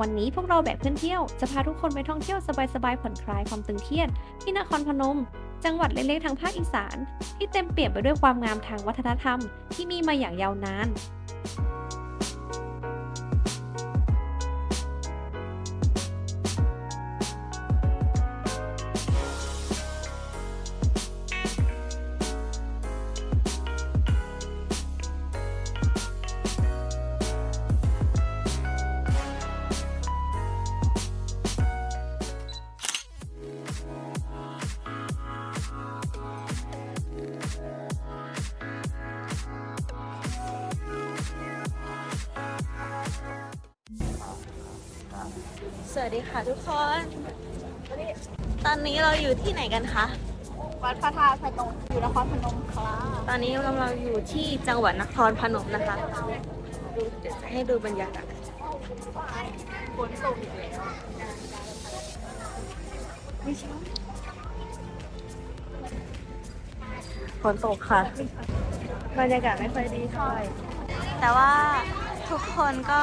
วันนี้พวกเราแบบเพื่อนเที่ยวจะพาทุกคนไปท่องเที่ยวสบายๆผ่อนคลายความตึงเครียด ที่นครพนม จังหวัดเล็กๆทางภาคอีสาน ที่เต็มเปี่ยมไปด้วยความงามทางวัฒนธรรม ที่มีมาอย่างยาวนาน สวัสดีค่ะทุกคน ตอนนี้เราอยู่ที่ไหนกันคะ วัดพระธาตุพนมอยู่นครพนมค่ะตอนนี้กำลังอยู่ที่จังหวัดนครพนมนะคะดูเดี๋ยวจะให้ดูบรรยากาศฝนตกอีกแล้วฝนตกค่ะ บรรยากาศไม่ค่อยดีเท่าไหร่แต่ว่าทุกคนก็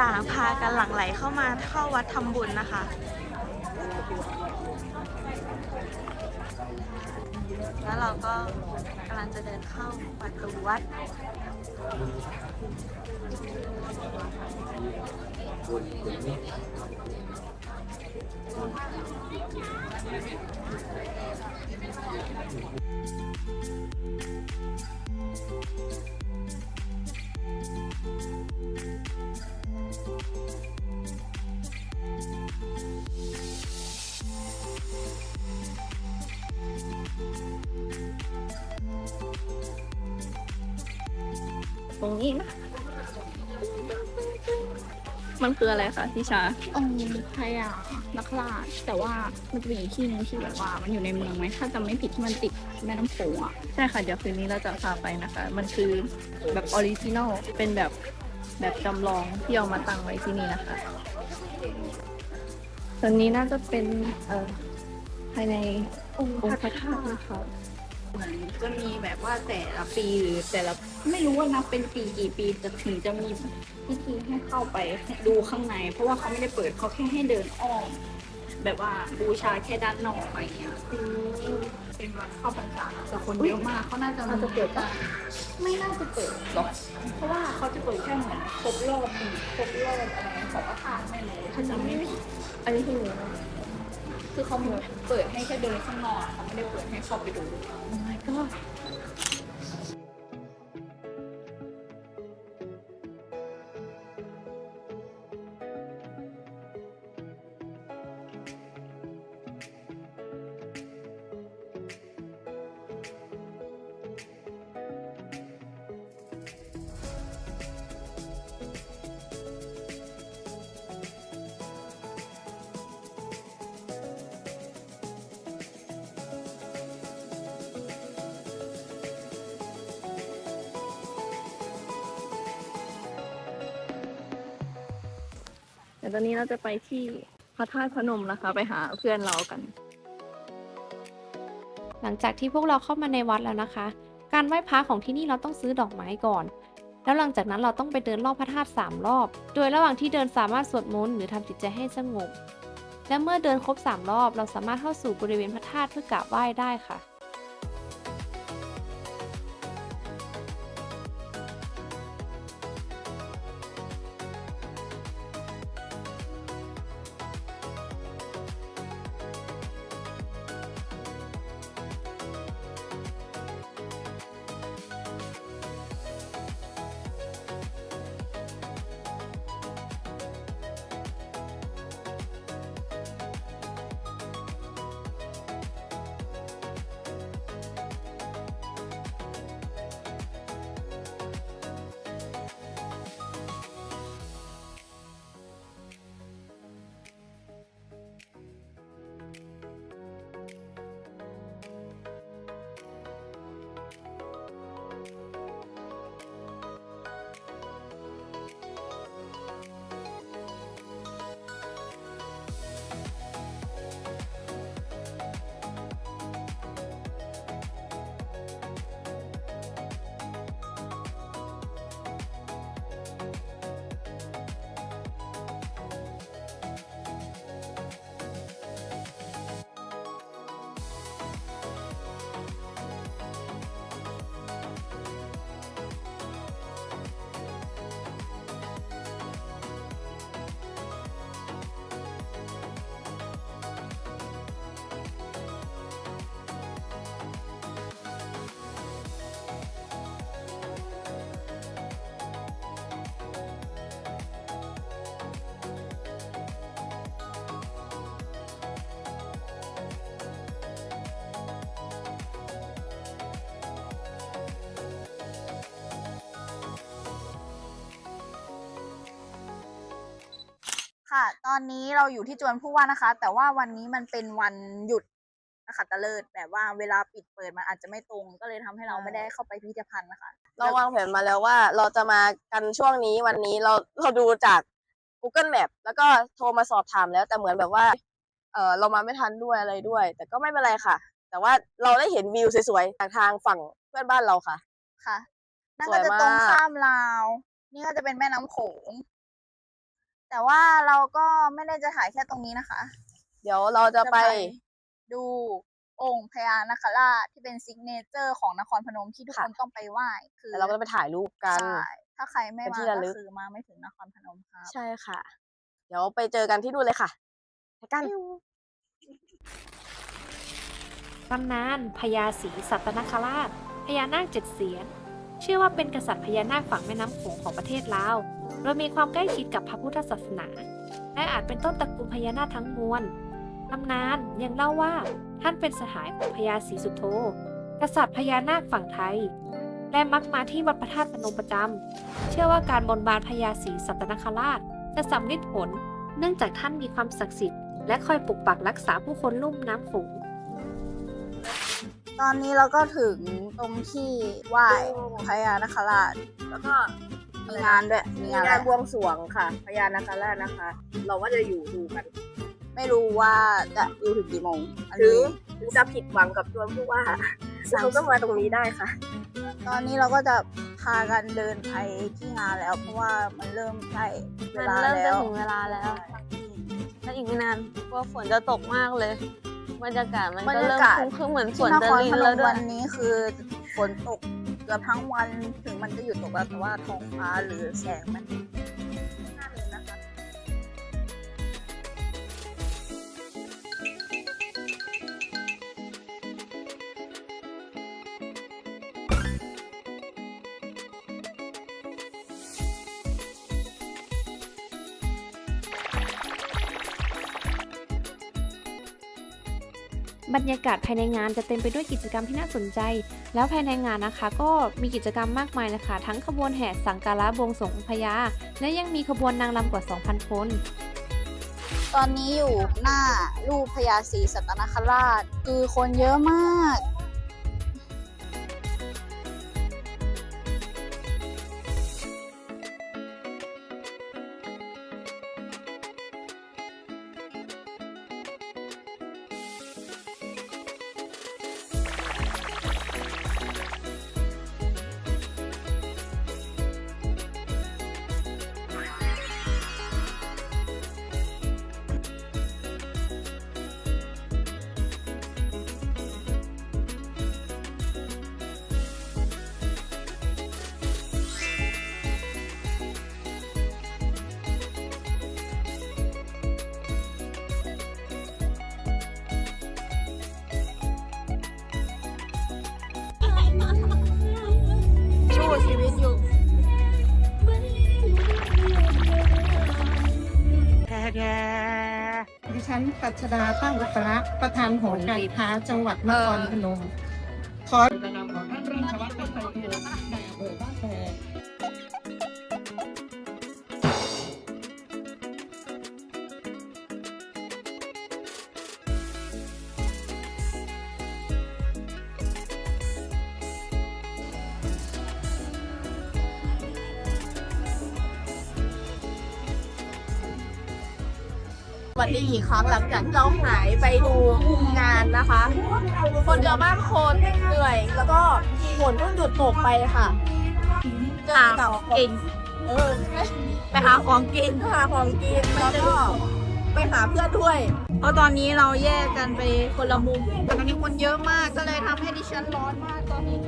ต่างพากันหลั่งไหลเข้ามาเข้าวัดทำบุญนะคะ แล้วเราก็กำลังจะเดินเข้าประตูวัด ตรงนี้นะมันคืออะไรคะพี่ชา องค์พญานักราชแต่ว่ามันจะมีอีกที่หนึงที่แบบว่า มันอยู่ในเมืองไหมถ้าจำไม่ผิดที่มันติดแม่น้ำโขงอะ ใช่ค่ะ เดี๋ยวคืนนี้เราจะพาไปนะคะ มันคือแบบออริจินอล เป็นแบบ แบบจำลองที่เอามาตั้งไว้ที่นี่นะคะตอนนี้น่าจะเป็นเอ่อภายในองค์พระธาตุนะคะเหมือนจะมีแบบว่าแต่ละปีหรือแต่ละไม่รู้ว่านับเป็นปีกี่ปีจะถึงจะมีพิธีให้เข้าไปดูข้างใน เพราะว่าเขาไม่ได้เปิดเขาแค่ให้เดินอ้อม แบบว่าบูชาแค่ด้านนอกอะไรเงี้ยเป็นวัดเข้าพรรษาแต่คนเยอะมากเขาน่าจะน่าจะเปิดปะไม่น่าจะเปิดหรอกเพราะว่าเขาจะเปิดแค่เหมือนครบรอบปีครบรอบอะไรของพระธาตุไม่รู้ถ้าจำไม่ผิดอันนี้คือคือเขาเปิดให้แค่เดินข้างนอกเขาไม่ได้เปิดให้เข้าไปดูโอ้ my god ดี๋ยวตอนนี้เราจะไปที่พระธาตุพนมนะคะ ไปหาเพื่อนเรากัน หลังจากที่พวกเราเข้ามาในวัดแล้วนะคะ การไหว้พระของที่นี่เราต้องซื้อดอกไม้ก่อน แล้วหลังจากนั้นเราต้องไปเดินรอบพระธาตุสามรอบ โดยระหว่างที่เดินสามารถสวดมนต์หรือทำจิตใจให้สงบ และเมื่อเดินครบสามรอบ เราสามารถเข้าสู่บริเวณพระธาตุเพื่อกราบไหว้ได้ค่ะ ค่ะ ตอนนี้เราอยู่ที่จวนผู้ว่านะคะ แต่ว่าวันนี้มันเป็นวันหยุดนะคะตะเลิศแบบว่าเวลาปิดเปิดมันอาจจะไม่ตรง ก็เลยทำให้เราไม่ได้เข้าไปพิพิธภัณฑ์นะคะ เราวางแผนมาแล้วว่าเราจะมากันช่วงนี้วันนี้เราเราดูจาก Google Map แล้วก็โทรมาสอบถามแล้วแต่เหมือนแบบว่าเออเรามาไม่ทันด้วยอะไรด้วย แต่ก็ไม่เป็นไรค่ะ แต่ว่าเราได้เห็นวิวสวยๆจากทางฝั่งเพื่อนบ้านเราค่ะ ค่ะนั่นสก็วยจะมาก ตรงข้ามลาว นี่ก็จะเป็นแม่น้ำโขง แต่ว่าเราก็ไม่ได้จะถ่ายแค่ตรงนี้นะคะ เดี๋ยวเราจะไปดูองค์พญานาคราชที่เป็นซิกเนเจอร์ของนครพนมที่ทุกค่ะคนต้องไปไหว้คือแล้วเราก็จะไปถ่ายรูปกันใช่ถ้าใครไม่เป็นมาที่ระลึก็กคือมาไม่ถึงนครพนมครับใช่ค่ะ เดี๋ยวไปเจอกันที่นู่นเลยค่ะไปกันตำนานพญาศรีสัตนคราชพญานาคเจ็ดเสียนเชื่อว่าเป็นกษัตริย์พญานาคฝั่งแม่น้ำโขงของประเทศลาว โดยมีความใกล้ชิดกับพระพุทธศาสนา และอาจเป็นต้นตระกูลพญานาคทั้งมวลตำนานยังเล่าว่าท่านเป็นสหายของพญาศรีสุโธกษัตริย์พญานาคฝั่งไทย และมักมาที่วัดพระธาตุพนมประจำเชื่อว่าการบนบานพญาศรีสัตนคราช จะสำลิดผล เนื่องจากท่านมีความศักดิ์สิทธิ์และคอยปกปักรักษาผู้คนลุ่มน้ำโขงตอนนี้เราก็ถึงตรงที่ไหว้พญานาคราชแล้วก็ มีงานด้วยมีมีงานงานบด้วยวงสรวงค่ะพญานาคราชนะคะ เราว่าจะอยู่ดูกันไม่รู้ว่าจะอยู่ถึงกี่โมงอันถึงนี้ถึงจะผิดหวังกับตัวผู้ว่าเราก็มาตรงนี้ได้ค่ะ ตอนนี้เราก็จะพากันเดินไปที่งานแล้ว เพราะว่ามันเริ่มใกล้เวมันลาเริ่มแล้จะวถึงเวลาแล้วแล้วอีกไม่นานกลัวฝนจะตกมากเลย บรรยากาศมันบรก็รเริ่ยามกาศครึ้มๆเหมือนฝที่นนจะครรินพนแล้วมด้ววัยนนี้คือฝนตก เกือบทั้งวันถึงมันจะหยุดตกแล้วแต่ว่าท้องฟ้าหรือแสงมัน บรรยากาศภายในงานจะเต็มไปด้วยกิจกรรมที่น่าสนใจ แล้วภายในงานนะคะ ก็มีกิจกรรมมากมายนะคะ ทั้งขบวนแห่สังการะบวงสรวงองค์พญาและยังมีขบวนนางรำกว่า 2,000 คน ตอนนี้อยู่หน้ารูปพญาศรีสัตนคราช คือคนเยอะมาก ดิฉันปัชดาตั้งอุตระประธานหอการค้าจังหวัดนครพนม วันนี้อีกครั้งหลังจากที่เราหายไปดูงานนะคะ คนเยอะมากคนเหนื่อย แล้วก็ฝนเพิ่งหยุดตกไปค่ะเจอกับกินเออไปหาของกินหาของกินแล้วก็ไปหาเพื่อนด้วย เพราะตอนนี้เราแยกกันไปคนละมุมตอนนี้คนเยอะมากก็เลยทำให้ดิฉันร้อนมากตอนนี้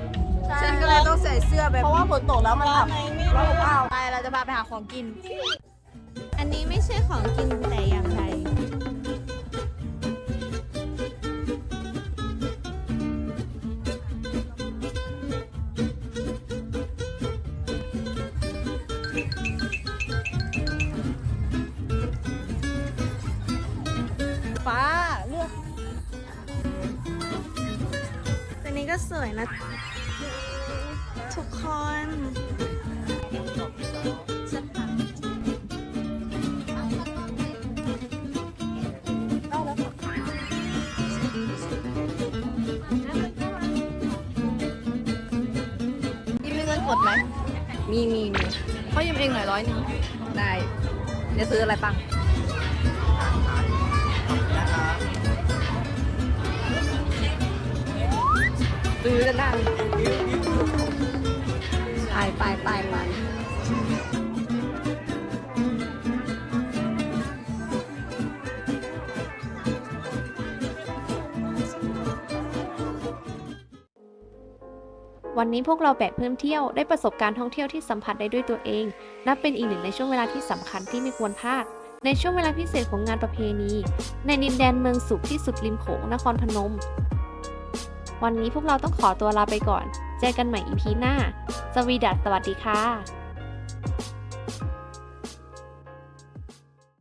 ฉันก็เลยต้องใส่เสื้อแบบเพราะว่าฝนตกแล้วมันแบบร้อนอ้าวไปเราจะพาไปหาของกิน อันนี้ไม่ใช่ของกินแต่อย่าง วยนะ ทุกคนยิ้มมีเงินกดไหม มีมีมีพ่อยืมเองหน่อยร้อยนึงได้จะซื้ออะไรปัง ซื้อกันได้ไปไปไปไปวันนี้พวกเราแบกเพิ่มเที่ยวได้ประสบการณ์ท่องเที่ยวที่สัมผัสได้ด้วยตัวเอง นับเป็นอีกหนึ่งในช่วงเวลาที่สำคัญที่ไม่ควรพลาด ในช่วงเวลาพิเศษของงานประเพณี ในดินแดนเมืองสุขที่สุดริมโขงนครพนม วันนี้พวกเราต้องขอตัวลาไปก่อน เจอกันใหม่อีพีหน้าสวีดัสสวัสดีค่ะ